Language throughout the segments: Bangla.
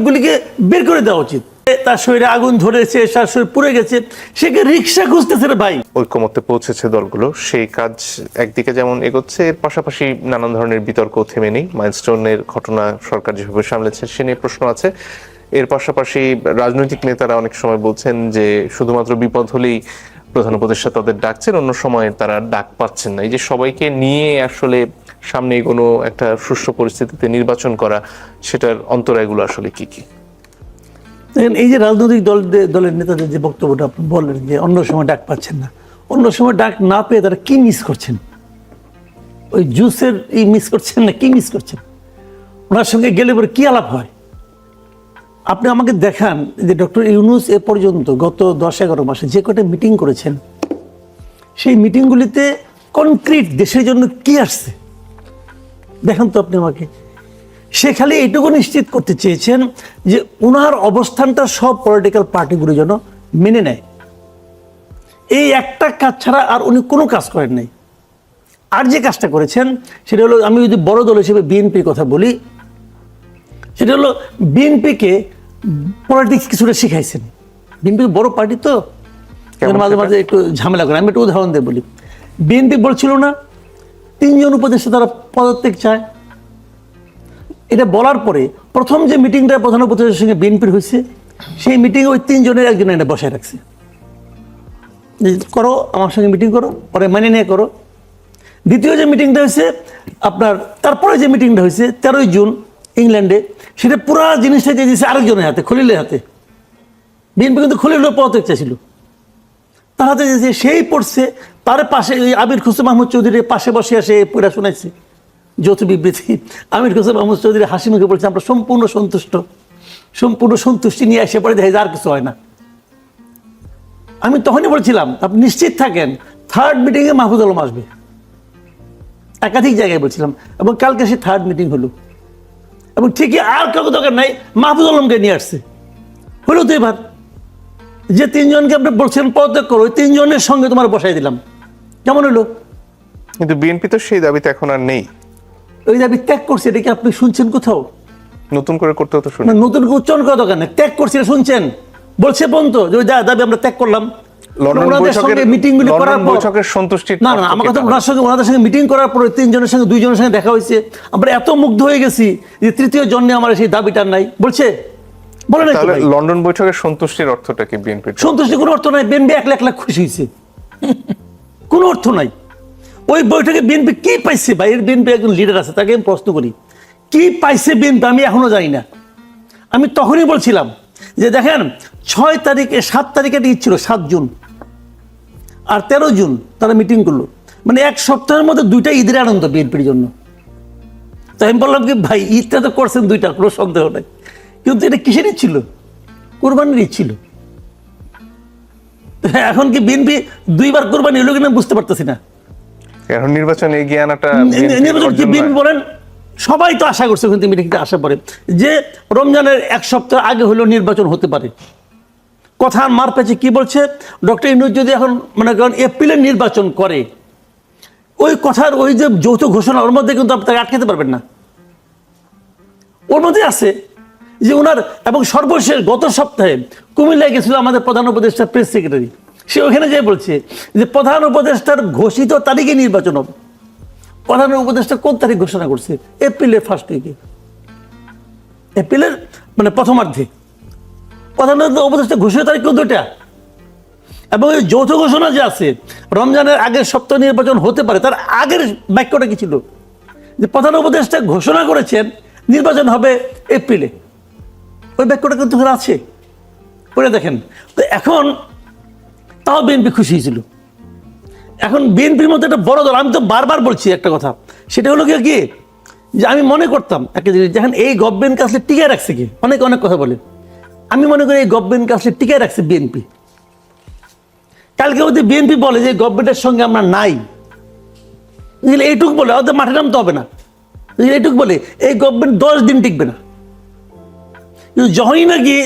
সবগুলিকে বের করে দেওয়া উচিত। তার শরীরে আগুন ধরেছে, তার শরীর পুড়ে গেছে, সে কি রিক্সা খুঁজতেছে রে ভাই। ঐক্যমত্যে পৌঁছেছে দলগুলো। সেই কাজ একদিকে যেমন এগোচ্ছে, এর পাশাপাশি নানান ধরনের বিতর্ক থেমে নেই। মাইলস্টোনের ঘটনা সরকার যেভাবে সামলেছে, সে নিয়ে প্রশ্ন আছে। এর পাশাপাশি রাজনৈতিক নেতারা অনেক সময় বলছেন যে, শুধুমাত্র বিপদ হলেই প্রধান উপদেষ্টা তাদের ডাকছেন, অন্য সময় তারা ডাক পাচ্ছেন না। এই যে সবাইকে নিয়ে আসলে সামনে কোনো একটা সুষ্ঠু পরিস্থিতিতে নির্বাচন করা, সেটার অন্তরায়গুলো আসলে কি কি? দেখেন, এই যে রাজনৈতিক দল দলের নেতাদের যে বক্তব্যটা আপনি বললেন যে অন্য সময় ডাক পাচ্ছেন না, অন্য সময় ডাক না পেয়ে তারা কি মিস করছেন? ওই জুসের ই মিস করছেন না কি মিস করছেন? ওনার সঙ্গে গেলে পরে কি আলাপ হয়? আপনি আমাকে দেখান যে ডক্টর ইউনুস এ পর্যন্ত গত দশ এগারো মাসে যে কটা মিটিং করেছেন, সেই মিটিংগুলিতে কনক্রিট দেশের জন্য কি আসছে? দেখেন তো আপনি আমাকে। সে খালি এইটুকু নিশ্চিত করতে চেয়েছেন যে ওনার অবস্থানটা সব পলিটিক্যাল পার্টিগুলো যেন মেনে নেয়। এই একটা কাজ ছাড়া আর উনি কোনো কাজ করেন নাই। আর যে কাজটা করেছেন সেটা হলো আমি যদি বড় দল হিসেবে বিএনপির কথা বলি সেটা হলো বিএনপিকে পলিটিক্স কিছুটা শিখাইছেন। বিএনপি বড় পার্টি তো। মাঝে মাঝে একটু ঝামেলা করে। আমি একটু উদাহরণ দিয়ে বলি। বিএনপি বলছিল না তিনজন উপদেষ্টা তারা পদত্যাগ চায়। এটা বলার পরে প্রথম যে মিটিংটা প্রধান উপদেষ্টার সঙ্গে বিএনপির হয়েছে, সেই মিটিংয়ে ওই তিনজনের একজন এটা বসায় রাখছে। করো, আমার সঙ্গে মিটিং করো, পরে মানে নিয়ে করো। দ্বিতীয় যে মিটিংটা হয়েছে, আপনার তারপরে যে মিটিংটা হয়েছে, তেরোই জুন ইংল্যান্ডে, সেটা পুরো জিনিসটা দিয়ে দিয়েছে আরেকজনের হাতে, খলিলের হাতে। বিএনপি কিন্তু খলিলের পদত্যাগ চাইছিল। তার যে সেই পড়ছে, তার পাশে ওই আবির খুসরো মাহমুদ চৌধুরীর পাশে বসে আসে পুরা শোনাইছে। যৌথ বিবৃতি। আমির খুসরো মাহমুদ চৌধুরী হাসি মুখে বলছে, আমরা সম্পূর্ণ সন্তুষ্ট। সম্পূর্ণ সন্তুষ্টি নিয়ে এসে পরে দেখে যে আর কিছু হয় না। আমি তখনই বলছিলাম, আপনি নিশ্চিত থাকেন থার্ড মিটিংয়ে মাহফুজ আলম আসবে? একাধিক জায়গায় বলছিলাম, এবং কালকে সে থার্ড মিটিং হলো। এবং ঠিকই আর কাউকে দরকার নাই, মাহফুজ আলমকে নিয়ে আসছে। হলো তো এবার। যে তিনজনকে আপনি বলছেন পদত্যাগ করো ওই তিনজনের সঙ্গে তোমার বসাই দিলাম। কেমন হলো? কিন্তু বিএনপি তো সেই দাবিতে এখন আর নেই। ওই দাবি ত্যাগ করছে এটা কি আপনি শুনছেন কোথাও? নতুন করে করতে হতো শুনে। নতুন করে উচ্চারণ করা দরকার নেই। ত্যাগ করছে এটা শুনছেন? বলছে পর্যন্ত যে ওই দাবি আমরা ত্যাগ করলাম। লন্ডন ওনাদের বৈঠকের সঙ্গে মিটিংগুলি লন্ডন করার পর বৈঠকের সন্তুষ্টির না না অর্থ আমার কথা ওনার সঙ্গে ওনাদের সঙ্গে মিটিং করার পরে তিনজনের সঙ্গে দুইজনের সঙ্গে দেখা হয়েছে। আমরা এত মুগ্ধ হয়ে গেছি যে তৃতীয় জন্যে আমার সেই দাবিটা নাই। বলছে বলে নাই তাহলে লন্ডন বৈঠকের সন্তুষ্টির অর্থটা কি বিএনপির সন্তুষ্টি কোনো অর্থ নাই বিএনপি এক লাখ লাখ খুশি হয়েছে। কোনো অর্থ নাই। ওই বৈঠকে বিএনপি কি পাইছে ভাই? এর বিএনপি একজন লিডার আছে তাকে আমি প্রশ্ন করি। কি পাইছে বিএনপি আমি এখনও জানি না। আমি তখনই বলছিলাম যে দেখেন ছয় তারিখে সাত তারিখে ঈদ ছিল সাত জুন। আর তেরো জুন তারা মিটিং করল। মানে এক সপ্তাহের মধ্যে দুইটা ঈদের আনন্দ বিএনপির জন্য। তাই আমি বললাম কি ভাই ঈদটা তো করছেন দুইটা কোনো সন্দেহ নাই। কিন্তু এটা কিসের ছিল কোরবানির ছিল এখন কি বিএনপি দুইবার কোরবানি হলো কিনা বুঝতে পারতেছি না। এখন নির্বাচনে এগিয়ে আনাটা নির্বাচন কি বিএনপি বলেন? সবাই তো আশা করছে কিন্তু মিটিংটা আশা পরে যে রমজানের এক সপ্তাহ আগে হলেও নির্বাচন হতে পারে। কথা মার পেছে কি বলছে? ডক্টর ইনুজ যদি এখন মানে কারণ এপ্রিলে নির্বাচন করে ওই কথার ওই যে যৌথ ঘোষণা ওর মধ্যে কিন্তু আপনি তাকে আটকাতে পারবেন না। ওর মধ্যে আছে। যে ওনার এবং সর্বশেষ গত সপ্তাহে কুমিল্লায় গেছিল আমাদের প্রধান উপদেষ্টা প্রেস সেক্রেটারি সে ওখানে যেয়ে বলছে যে প্রধান উপদেষ্টার ঘোষিত তারিখে নির্বাচন হবে। প্রধান উপদেষ্টা কোন তারিখ ঘোষণা করছে? এপ্রিলের ফার্স্ট উইকে এপ্রিলের মানে প্রথমার্ধে। প্রধান উপদেষ্টা ঘোষিত তারিখ কিন্তু এটা। এবং এই যৌথ ঘোষণা যে আছে, রমজানের আগের সপ্তাহ নির্বাচন হতে পারে, তার আগের বাক্যটা কি ছিল? যে প্রধান উপদেষ্টা ঘোষণা করেছেন, নির্বাচন হবে এপ্রিলে। ওই বাক্যটা কিন্তু আছে। পড়ে দেখেন। তো এখন তাও বিএনপি খুশি হয়েছিল। এখন বিএনপির মধ্যে একটা বড় দল, আমি তো বারবার বলছি একটা কথা। সেটা হলো কি? যে আমি মনে করতাম একটা জিনিস যখন এই গভর্নমেন্টকে আসলে টিকায় রাখছে কি? অনেক অনেক কথা বলে। আমি মনে করি এই গভর্নমেন্টকে আসলে টিকায় রাখছে বিএনপি। কালকে যদি বিএনপি বলে যে গভর্নমেন্টের সঙ্গে আমরা নাই এইটুক বলে ওদের মাঠে নামতে হবে না। এইটুক বলে, এই গভর্নমেন্ট দশ দিন টিকবে না। কিন্তু যখনই নাকি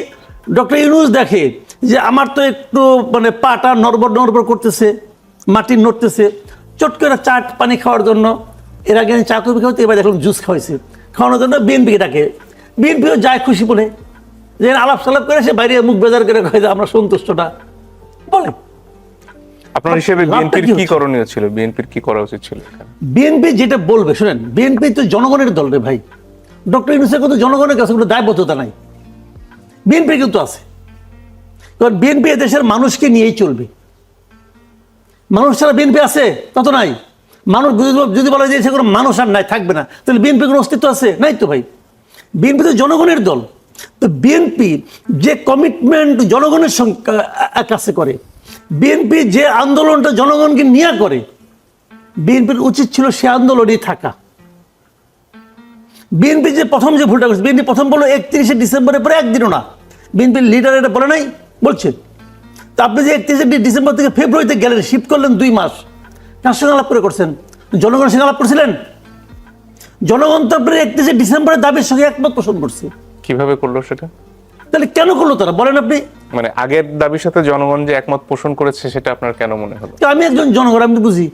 ডক্টর ইউনুস দেখে যে আমার তো একটু মানে পাটা নড়বড় নড়বড় করতেছে মাটি নড়তেছে চট করে চা পানি খাওয়ার জন্য এর আগে চা কফি খাওয়াতে এবার দেখলাম জুস খাওয়াইছে। খাওয়ানোর জন্য বিএনপিকে ডাকে। বিএনপিও যায় খুশি বলে। যে আলাপ সালাপ করে সে বাইরে মুখ বেজার করে কয় যে আমরা সন্তুষ্টটা। বলে। আপনার হিসেবে বিএনপির কি? করণীয় ছিল? বিএনপির কি করা উচিত ছিল? বিএনপি যেটা বলবে শুনেন বিএনপি তো জনগণের দল রে ভাই। ডক্টর ইউনুসের কিন্তু জনগণের কাছে কোনো দায়বদ্ধতা নাই। বিএনপি কিন্তু আছে। কারণ বিএনপি দেশের মানুষকে নিয়েই চলবে। মানুষ ছাড়া বিএনপি আছে তত নাই। মানুষ যদি- বলা যায় কোনো মানুষ আর নাই, থাকবে না। তাহলে বিএনপি কোনো অস্তিত্ব আছে? নাই তো ভাই। বিএনপি তো জনগণের দল। তো বিএনপি যে কমিটমেন্ট জনগণের কাছে করে, বিএনপি যে আন্দোলনটা জনগণকে নিয়ে করে, বিএনপির উচিত ছিল সে আন্দোলনেই থাকা। বিএনপি যে প্রথম যে ভুলটা করছে, বিএনপি প্রথম বলল একত্রিশে ডিসেম্বরের পরে একদিনও না। বিএনপির লিডার এটা বলে নাই বলছে। তো আপনি যে একত্রিশে ডিসেম্বর থেকে ফেব্রুয়ারিতে গেলেন শিফট করলেন দুই মাস কার সঙ্গে আলাপ করে করছেন। জনগণের সঙ্গে আলাপ করছিলেন? জনগণ তো আপনার একত্রিশে ডিসেম্বরের দাবির সঙ্গে একমত পোষণ করছে। কীভাবে করল সেটা? তাহলে কেন করল তারা? বলেন আপনি। মানে আগের দাবির সাথে জনগণ যে একমত পোষণ করেছে সেটা আপনার কেন মনে হলো? তো আমি একজন জনগণ আমি বুঝি।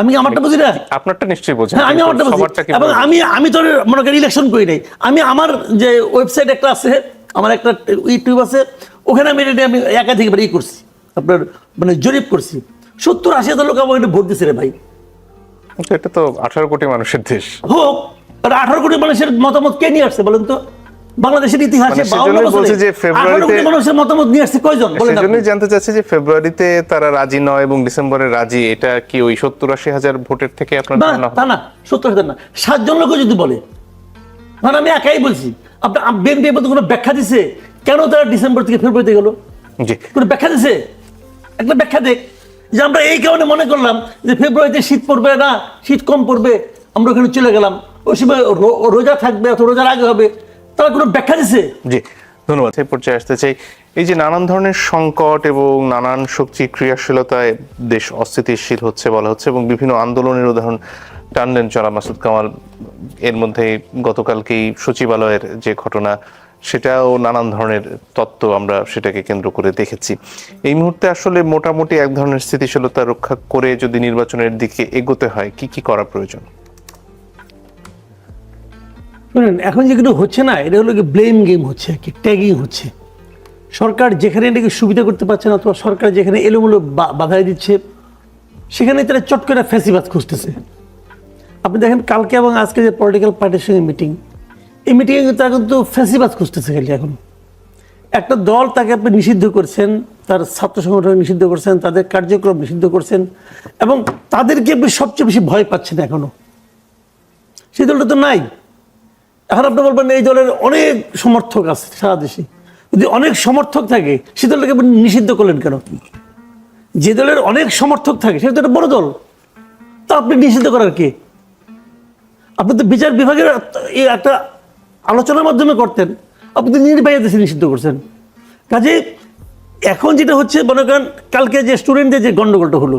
আমি আমারটা বুঝি না? আপনারটা নিশ্চয়ই বোঝেন। হ্যাঁ আমি আমারটা বুঝি। এবং আমি আমি তো মনে করি ইলেকশন করি নাই। আমি আমার যে ওয়েবসাইট একটা আছে আমার একটা ইউটিউব আছে ওখানে আমি এটা আমি একাধিকবার ই করছি আপনার মানে জরিপ করছি। সত্তর আশি হাজার লোক এটা ভোট দিচ্ছে রে ভাই। এটা তো আঠারো কোটি মানুষের দেশ। হোক আঠারো কোটি মানুষের মতামত কে নিয়ে আসছে বলেন তো? বাংলাদেশের ইতিহাসে মানে যে ফেব্রুয়ারিতে- মানুষের মতামত নিয়ে আসছে কয়জন? বলেন আপনি? সেজন্যই জানতে চাচ্ছি যে ফেব্রুয়ারিতে তারা রাজি নয় এবং ডিসেম্বরে রাজি এটা কি ওই সত্তর আশি হাজার ভোটের থেকে আপনার না ধারণা? তা না সত্তর হাজার না সাতজন লোক যদি বলে মানে আমি একাই বলছি। আপনার বিএনপি এবার কোনো ব্যাখ্যা দিছে? কেন তারা ডিসেম্বর থেকে ফেব্রুয়ারিতে গেল? জি। কোনো ব্যাখ্যা দিছে? একটা ব্যাখ্যা দেখ যে আমরা এই কারণে মনে করলাম যে ফেব্রুয়ারিতে শীত পড়বে না শীত কম পড়বে আমরা ওখানে চলে গেলাম। ওই সময় রোজা থাকবে অথবা রোজার আগে হবে। তারা কোনো ব্যাখ্যা দিছে? জি ধন্যবাদ। সেই পর্যায়ে আসতে চাই। এই যে নানান ধরনের সংকট এবং নানান শক্তি ক্রিয়াশীলতায় দেশ অস্থিতিশীল হচ্ছে বলা হচ্ছে এবং বিভিন্ন আন্দোলনের উদাহরণ টানলেন জনাব মাসুদ কামাল। এর মধ্যে গতকালকেই সচিবালয়ের যে ঘটনা, সেটাও নানান ধরনের তত্ত্ব আমরা সেটাকে কেন্দ্র করে দেখেছি। এই মুহূর্তে আসলে মোটামুটি এক ধরনের স্থিতিশীলতা রক্ষা করে যদি নির্বাচনের দিকে এগোতে হয়, কি কি করা প্রয়োজন? এখন যেগুলো হচ্ছে না, এটা হলো কি ব্লেম গেম হচ্ছে আর কি ট্যাগিং হচ্ছে। সরকার যেখানে এটাকে সুবিধা করতে পারছে না, অথবা সরকার যেখানে এলোমেলো বাধাই দিচ্ছে, সেখানে তারা চট করে ফ্যাসিবাদ খুঁজতেছে। আপনি দেখেন কালকে এবং আজকে যে পলিটিক্যাল পার্টির সঙ্গে মিটিং এই মিটিংয়ে কিন্তু তারা কিন্তু ফ্যাসিবাদ খুঁজতেছে খালি এখন। একটা দল তাকে আপনি নিষিদ্ধ করছেন, তার ছাত্র সংগঠন নিষিদ্ধ করছেন, তাদের কার্যক্রম নিষিদ্ধ করছেন, এবং তাদেরকে আপনি সবচেয়ে বেশি ভয় পাচ্ছেন এখনও সেই দলটা তো নাই। এখন আপনি বলবেন এই দলের অনেক সমর্থক আছে সারা দেশে। যদি অনেক সমর্থক থাকে সে দলটাকে আপনি নিষিদ্ধ করলেন কেন? যে দলের অনেক সমর্থক থাকে, সেটা তো একটা বড় দল। তা আপনি নিষিদ্ধ করার কে? আপনি তো বিচার বিভাগের একটা আলোচনার মাধ্যমে করতেন। আপনি নির্বাহী দেশে নিষিদ্ধ করছেন। কাজে এখন যেটা হচ্ছে, মনে করেন, কালকে যে স্টুডেন্টদের যে গণ্ডগোলটা হলো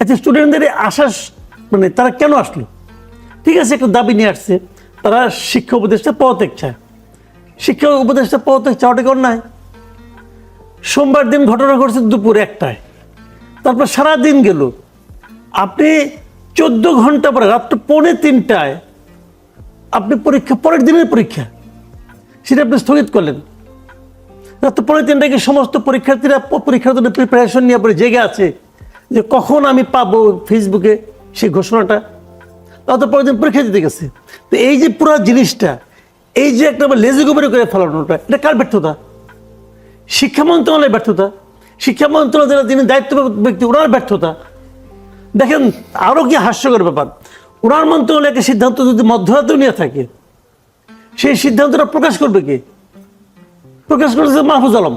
আচ্ছা স্টুডেন্টদের আশ্বাস মানে তারা কেন আসলো? ঠিক আছে, একটা দাবি নিয়ে আসছে। তারা শিক্ষা উপদেষ্টা পদত্যাগ চায়। শিক্ষা উপদেষ্টা পদত্যাগ চাওয়াটা কি অন্যায়। সোমবার দিন ঘটনা ঘটছে দুপুর একটায়। তারপর সারা দিন গেল। আপনি চোদ্দ ঘণ্টা পরে রাত্র পৌনে তিনটায় আপনি পরীক্ষা, পরের দিনের পরীক্ষা, সেটা আপনি স্থগিত করলেন। রাত্র পৌনে তিনটায় কি সমস্ত পরীক্ষার্থীরা পরীক্ষার জন্য প্রিপারেশন নিয়ে পরে জেগে আছে যে কখন আমি পাবো ফেসবুকে সেই ঘোষণাটা? তাও তো পরের দিন পরীক্ষা দিতে গেছে। তো এই যে পুরো জিনিসটা, এই যে একটা লেজি গোবরে করে ফেলানোটা এটা কার ব্যর্থতা? শিক্ষা মন্ত্রণালয়ের ব্যর্থতা? শিক্ষা মন্ত্রণালয়ের যিনি দায়িত্ব ব্যক্তি, ওনার ব্যর্থতা? দেখেন আরও কি হাস্যকর ব্যাপার। ওনার মন্ত্রণালয়কে সিদ্ধান্ত যদি মধ্যরাতেও নিয়ে থাকে, সেই সিদ্ধান্তটা প্রকাশ করবে কে? প্রকাশ করতেছে মাহফুজ আলম,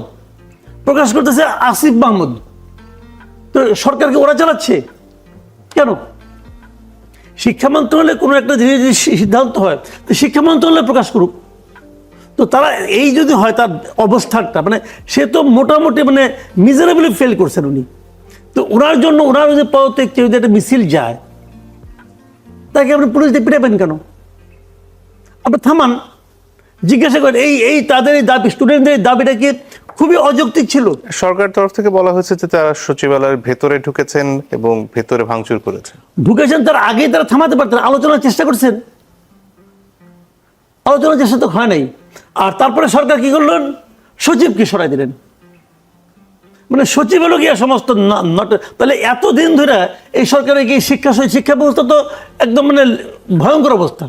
প্রকাশ করতেছে আসিফ মাহমুদ। তো সরকারকে ওরা চালাচ্ছে? কেন? শিক্ষা মন্ত্রণালয়ে কোনো একটা জিনিস যদি সিদ্ধান্ত হয়, তো শিক্ষা মন্ত্রণালয় প্রকাশ করুক। তো তারা এই যদি হয় তার অবস্থানটা মানে সে তো মোটামুটি মানে মিজারেবলি ফেল করছেন উনি। তো ওনার জন্য ওনার যদি পদত্যাগ চেয়ে যদি একটা মিছিল যায় তাকে আপনি পুলিশ দিয়ে পিটাবেন কেন? আপনি থামান জিজ্ঞাসা করেন এই এই তাদের এই দাবি স্টুডেন্টদের এই দাবিটা কি খুবই অযৌক্তিক ছিল? সরকার তরফ থেকে বলা হয়েছে যে তারা সচিবালয়ের ভেতরে ঢুকেছেন এবং ভেতরে ভাঙচুর করেছেন। ঢুকেছেন তার আগেই তারা থামাতে পারতেন আলোচনার চেষ্টা করছেন। আলোচনার চেষ্টা তো হয় নাই। আর তারপরে সরকার কি করলেন? সচিবকে সরাই দিলেন। মানে সচিব হলো গিয়া সমস্ত নট- তাহলে এতদিন ধরে এই সরকারের কি শিক্ষা শিক্ষা ব্যবস্থা তো একদম মানে ভয়ঙ্কর অবস্থা।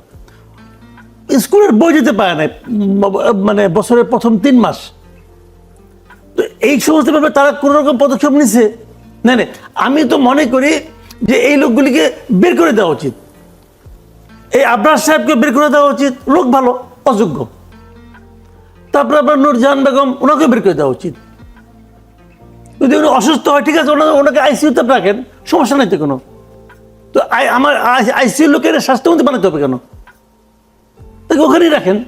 স্কুলের বই যেতে পারে না মানে বছরের প্রথম তিন মাস। তো এই সমস্ত ব্যাপারে তারা কোনো রকম পদক্ষেপ নিছে? না না, আমি তো মনে করি যে এই লোকগুলিকে বের করে দেওয়া উচিত। এই আবরার সাহেবকে বের করে দেওয়া উচিত, লোক ভালো, অযোগ্য। তারপরে আপনার নূরজাহান বেগম ওনাকে বের করে দেওয়া উচিত। যদি উনি অসুস্থ হয় ঠিক আছে ওনাকে ওনাকে আইসিইউতে রাখেন সমস্যা নাই তো কোনো। তো আই- আমার আইসিইউ লোকের স্বাস্থ্যমন্ত্রী বানাতে হবে কেন? তাকে ওখানেই রাখেন।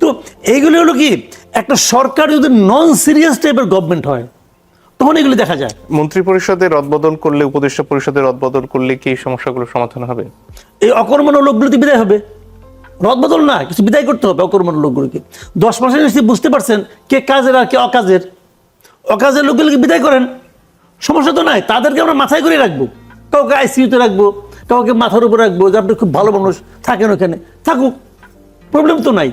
তো এইগুলি হলো কি একটা সরকার যদি নন সিরিয়াস টাইপের গভর্নমেন্ট হয় তখন এগুলি দেখা যায়। মন্ত্রী পরিষদের রদবদল করলে উপদেষ্টা পরিষদের রদবদল করলে কি এই সমস্যাগুলো সমাধান হবে? এই অকর্মণ্য লোকগুলোতে বিদায় হবে। রদবদল না কিছু বিদায় করতে হবে অকর্মণ্য লোকগুলোকে। দশ পার্সেন্ট বুঝতে পারছেন কে কাজের আর কে অকাজের। অকাজের লোকগুলোকে বিদায় করেন। সমস্যা তো নাই, তাদেরকে আমরা মাথায় করে রাখব। কাউকে আইসিইউতে রাখব, কাউকে মাথার উপর রাখব যে আপনি খুব ভালো মানুষ, থাকেন ওখানে। থাকুক প্রবলেম তো নাই।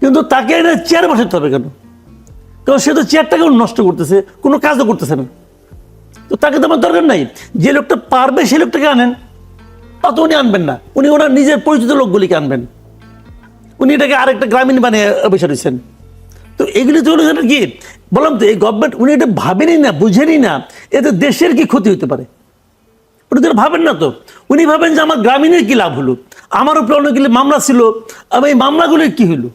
কিন্তু তাকে এনে চেয়ার বসাতে হবে কেন? কারণ সে তো চেয়ারটাকেও নষ্ট করতেছে, কোনো কাজও করতেছে না। তো তাকে তো আমার দরকার নাই। যে লোকটা পারবে সেই লোকটাকে আনেন। তা তো উনি আনবেন না। উনি ওনার নিজের পরিচিত লোকগুলিকে আনবেন। উনি এটাকে আরেকটা গ্রামীণ বানিয়ে বসে রয়েছেন তো এগুলি তো হলো কি, বললাম তো, এই গভর্নমেন্ট উনি এটা ভাবেনি না বুঝেনি না, এতে দেশের কি ক্ষতি হতে পারে? উনি তো ভাবেন না তো। উনি ভাবেন যে আমার গ্রামীণের কি লাভ হলো? আমার উপরে অনেকগুলি মামলা ছিল, আমি এই মামলাগুলির কি হলো?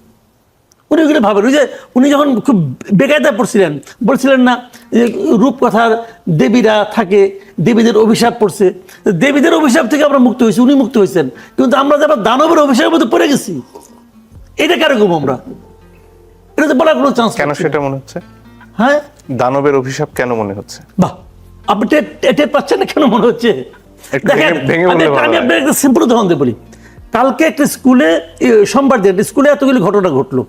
উনি ওগুলো ভাবেন। ওই যে উনি যখন খুব বেকায়দায় পড়ছিলেন, বলছিলেন না যে রূপকথার দেবীরা থাকে, দেবীদের অভিশাপ পড়ছে। দেবীদের অভিশাপ থেকে আমরা মুক্ত হয়েছি, উনি মুক্ত হয়েছেন। কিন্তু আমরা যারা দানবের অভিশাপের মধ্যে পড়ে গেছি, এটা কেরকম আমরা? এটা তো বলার কোনো চান্স কেন সেটা মনে হচ্ছে? হ্যাঁ? দানবের অভিশাপ কেন মনে হচ্ছে? বাহ আপনি টের পাচ্ছেন না কেন মনে হচ্ছে? ভেঙে আমি। আপনার একটা সিম্পল উদাহরণ দিয়ে বলি। কালকে একটা স্কুলে সোমবার দিন স্কুলে এতগুলি ঘটনা ঘটলো।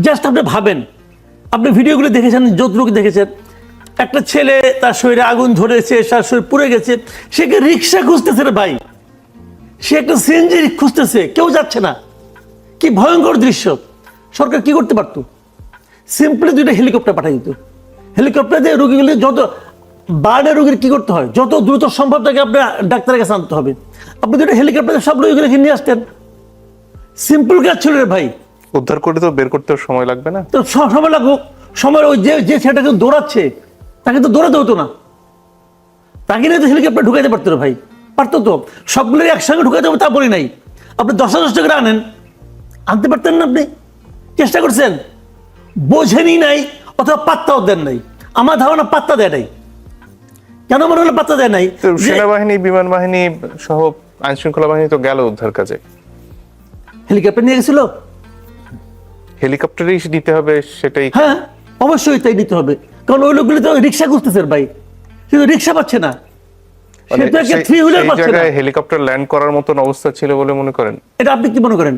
জাস্ট আপনি ভাবেন। আপনি ভিডিওগুলো দেখেছেন যতটুকু দেখেছেন। একটা ছেলে তার শরীরে আগুন ধরেছে তার শরীর পুড়ে গেছে। সে কি রিক্সা খুঁজতেছে রে ভাই। সে একটা সিএনজি খুঁজতেছে কেউ যাচ্ছে না। কি ভয়ঙ্কর দৃশ্য। সরকার কি করতে পারতো? সিম্পলি দুইটা হেলিকপ্টার পাঠিয়ে দিত। হেলিকপ্টার দিয়ে রোগীগুলি যত বার্ডে রোগীর কি করতে হয়? যত দ্রুত সম্ভব তাকে আপনার ডাক্তারের কাছে আনতে হবে। আপনি দুটো হেলিকপ্টারে সব রোগীগুলোকে নিয়ে আসতেন। সিম্পল কাজ ছিল রে ভাই। উদ্ধার করে তো বের করতেও সময় লাগবে না? তো স- সময় লাগুক। সময় ওই যে যে ছেলেটাকে দৌড়াচ্ছে তাকে তো দৌড়াতে হতো না। তাকে নিয়ে তো হেলিকপ্টার ঢুকাইতে পারতো না ভাই। পারতো তো। সবগুলো একসঙ্গে ঢুকাইতে হবে তা বলি নাই। আপনি দশ হাজার টাকা আনেন। আনতে পারতেন না আপনি? চেষ্টা করছেন। বোঝেনি নাই অথবা পাত্তাও দেন নাই। আমার ধারণা পাত্তা দেয় নাই। কেন মনে হলো পাত্তা দেয় নাই? সেনাবাহিনী বিমান বাহিনী সহ আইন শৃঙ্খলা বাহিনী তো গেল উদ্ধার কাজে। হেলিকপ্টার নিয়ে গেছিল? হেলিকপ্টারেই দিতে হবে সেটাই। হ্যাঁ অবশ্যই তাই নিতে হবে। কারণ ওই লোকগুলি তো রিক্সা খুঁজতেছে ভাই। কিন্তু রিক্সা পাচ্ছে না। মানে হেলিকপ্টার ল্যান্ড করার মতন অবস্থা ছিল বলে মনে করেন? এটা আপনি কি মনে করেন?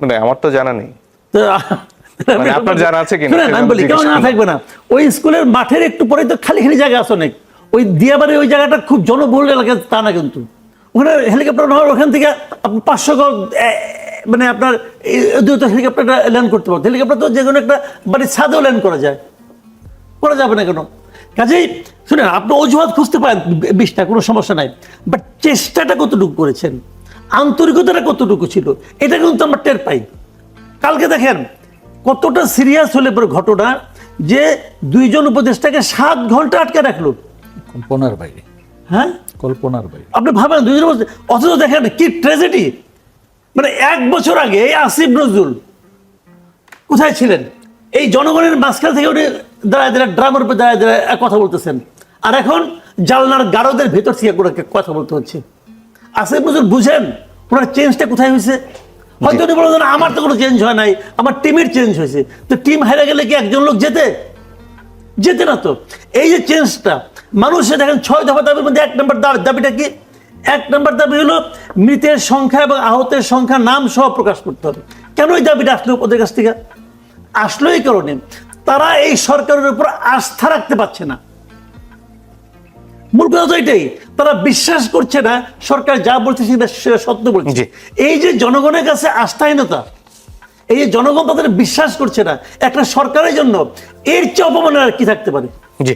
মানে আমার তো জানা নেই। আপনার জানা আছে কিনা? আমি বলি সেটা না থাকবে না। ওই স্কুলের মাঠের একটু পরে তো খালি খালি জায়গা আছে অনেক। ওই দিয়াবাড়ি ওই জায়গাটা খুব জনবহুল এলাকা তা না কিন্তু। ওখানে হেলিকপ্টার হওয়ার ওখান থেকে আপনি পাঁচশো মানে আপনার এই হেলিকপ্টারটা ল্যান্ড করতে পারতো হেলিকপ্টার তো যে কোনো একটা বাড়ির ছাদেও ল্যান্ড করা যায়। করা যাবে না কেন? কাজেই শুনেন আপনি অজুহাত খুঁজতে পারেন বিষটা কোনো সমস্যা নাই। বাট চেষ্টাটা কতটুকু করেছেন? আন্তরিকতাটা কতটুকু ছিল? এটা কিন্তু আমরা টের পাই। কালকে দেখেন কতটা সিরিয়াস হলে পরে ঘটনা যে দুইজন উপদেষ্টাকে সাত ঘণ্টা আটকে রাখল। কল্পনার বাইরে। হ্যাঁ? কল্পনার বাইরে। আপনি ভাবেন দুইজন অথচ দেখেন কি ট্র্যাজেডি মানে এক বছর আগে এই আসিফ নজরুল কোথায় ছিলেন? এই জনগণের মাঝখান থেকে উনি দাঁড়ায় দাঁড়ায় ড্রামের উপরে দাঁড়ায় দাঁড়ায় কথা বলতেছেন। আর এখন জালনার গারদের ভেতর থেকে কথা বলতে হচ্ছে। আসিফ নজরুল বুঝেন ওনার চেঞ্জটা কোথায় হয়েছে? হয়তো উনি বলছেন আমার তো কোনো চেঞ্জ হয় নাই, আমার টিমের চেঞ্জ হয়েছে। তো টিম হেরে গেলে কি একজন লোক যেতে? যেতে না তো। এই যে চেঞ্জটা মানুষে দেখেন, ছয় দফা দাবির মধ্যে এক নম্বর দাবি, দাবিটা কি? এক নম্বর দাবি হলো, মৃতের সংখ্যা এবং আহতের সংখ্যা নাম সহ প্রকাশ করতে হবে। কেন এই দাবিটা আসলো ওদের কাছ থেকে? আসলো এই কারণে। তারা এই সরকারের উপর আস্থা রাখতে পারছে না। মূল কথা তো এটাই তারা বিশ্বাস করছে না সরকার যা বলছে সেটা সত্য বলছে। এই যে জনগণের কাছে আস্থাহীনতা এই যে জনগণ তাদের বিশ্বাস করছে না একটা সরকারের জন্য এর চেয়ে অপমানের আর কি থাকতে পারে? জি।